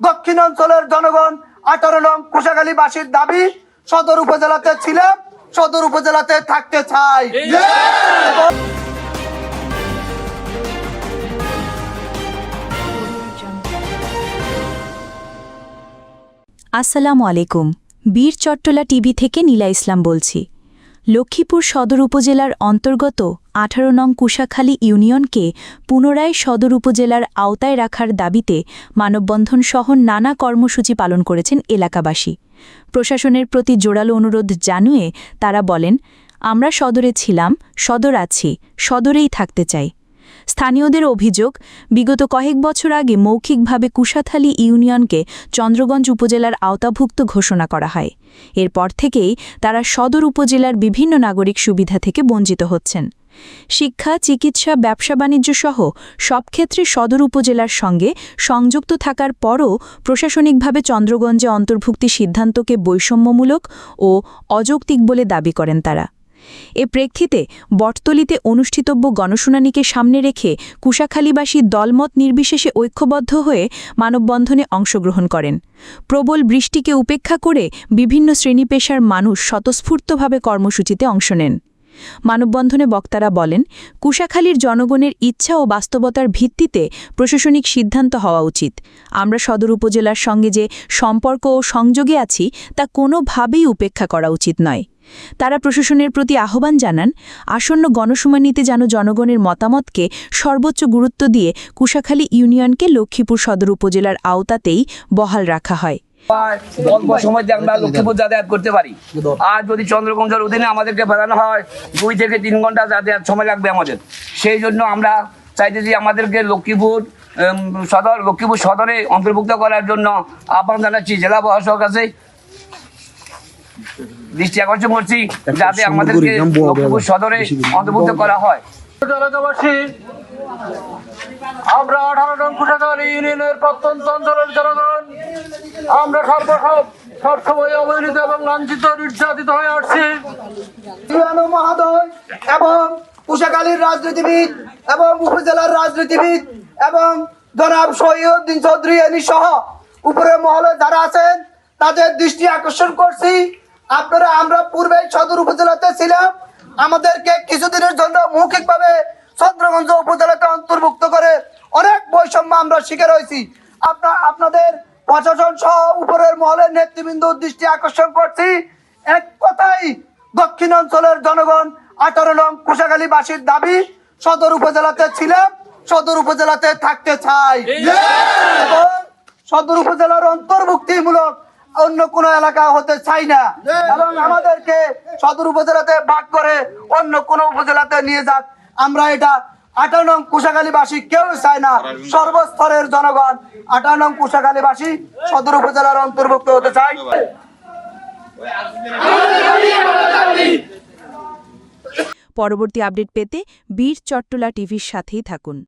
দক্ষিণ অঞ্চলের জনগণ আঠারো নং কুশাখালীবাসীর দাবি সদর উপজেলাতে ছিলাম সদর উপজেলাতে থাকতে চাই। আসসালামু আলাইকুম। বীর চট্টলা টিভি থেকে নীলা ইসলাম বলছি। লক্ষ্মীপুর সদর উপজেলার অন্তর্গত আঠারো নং কুশাখালী ইউনিয়নকে পুনরায় সদর উপজেলার আওতায় রাখার দাবিতে মানববন্ধন সহ নানা কর্মসূচি পালন করেছেন এলাকাবাসী। প্রশাসনের প্রতি জোরালো অনুরোধ জানুয়ে তারা বলেন, আমরা সদরে ছিলাম, সদর আছি, সদরেই থাকতে চাই। স্থানীয়দের অভিযোগ, বিগত কয়েক বছর আগে মৌখিকভাবে কুশাথালী ইউনিয়নকে চন্দ্রগঞ্জ উপজেলার আওতাভুক্ত ঘোষণা করা হয়। এরপর থেকেই তারা সদর উপজেলার বিভিন্ন নাগরিক সুবিধা থেকে বঞ্চিত হচ্ছেন। শিক্ষা, চিকিৎসা, ব্যবসা বাণিজ্য সহ সব ক্ষেত্রে সদর উপজেলার সঙ্গে সংযুক্ত থাকার পরও প্রশাসনিকভাবে চন্দ্রগঞ্জে অন্তর্ভুক্তি সিদ্ধান্তকে বৈষম্যমূলক ও অযৌক্তিক বলে দাবি করেন তারা। এ প্রেক্ষিতে বটতলিতে অনুষ্ঠিতব্য গণশুনানিকে সামনে রেখে কুশাখালীবাসী দলমত নির্বিশেষে ঐক্যবদ্ধ হয়ে মানববন্ধনে অংশগ্রহণ করেন। প্রবল বৃষ্টিকে উপেক্ষা করে বিভিন্ন শ্রেণি পেশার মানুষ স্বতঃস্ফূর্তভাবে কর্মসূচিতে অংশ নেন। মানববন্ধনে বক্তারা বলেন, কুশাখালীর জনগণের ইচ্ছা ও বাস্তবতার ভিত্তিতে প্রশাসনিক সিদ্ধান্ত হওয়া উচিত। আমরা সদর উপজেলার সঙ্গে যে সম্পর্ক ও সংযোগে আছি, তা কোনোভাবেই উপেক্ষা করা উচিত নয়। তারা প্রশাসনের প্রতি আহ্বান জানান, আসন্ন গণশুনানিতে যেন জনগণের মতামতকে সর্বোচ্চ গুরুত্ব দিয়ে কুশাখালী ইউনিয়নকে লক্ষ্মীপুর সদর উপজেলার আওতাতেই বহাল রাখা হয়। অল্প সময় দিয়ে আমরা লক্ষ্মীপুর যাতায়াত করতে পারি। আর যদি অধীনে আমাদেরকে হয়, দুই থেকে তিন ঘণ্টা যাতায়াত সময় লাগবে আমাদের। সেই জন্য আমরা চাইতে যে আমাদেরকে লক্ষ্মীপুর সদর, লক্ষ্মীপুর সদরে অন্তর্ভুক্ত করার জন্য জেলা প্রশাসক কাছে দৃষ্টি আকর্ষণ করছি যাতে আমাদেরকে লক্ষ্মীপুর সদরে অন্তর্ভুক্ত করা হয়। এলাকাবাসী আমরা আঠারো নং ইউনিয়নের প্রত্যন্ত অঞ্চলের জনগণ আমরা সর্বসব সবসময় অবহেলিত এবং লাঞ্ছিত নির্যাতিত হয়ে আসছি। মহোদয় এবং কুশাখালীর রাজনীতিবিদ এবং উপজেলার রাজনীতিবিদ এবং জনাব শহীদুদ্দিন চৌধুরী এনি সহ উপরে মহলে যারা আছেন তাদের দৃষ্টি আকর্ষণ করছি। আপনারা আমরা পূর্বে সদর উপজেলাতে ছিলাম। আমাদেরকে কিছুদিনের জন্য মৌখিকভাবে চন্দ্রগঞ্জ উপজেলাকে অন্তর্ভুক্ত করে অনেক বৈষম্য আমরা শিকার হয়েছি। আপনার আপনাদের প্রশাসন সহ উপরের মহলের নেতৃবৃন্দ দৃষ্টি আকর্ষণ করছি। এক কথাই দক্ষিণ অঞ্চলের জনগণ আঠারো নং কুশাখালীবাসীর দাবি সদর উপজেলাতে ছিলাম সদর উপজেলাতে থাকতে চাই। এবং সদর উপজেলার অন্তর্ভুক্তিমূলক অন্য কোন এলাকা হতে চাই না। এবং আমাদেরকে সদর উপজেলাতে ভাগ করে অন্য কোন উপজেলাতে নিয়ে যাক। আমরা এটা আঠারো নং কুশাখালীবাসী কেউ চায় না। সর্বস্তরের জনগণ আঠারো নং কুশাখালীবাসী সদর উপজেলার অন্তর্ভুক্ত হতে চায়। পরবর্তী আপডেট পেতে বীর চট্টলা টিভির সাথেই থাকুন।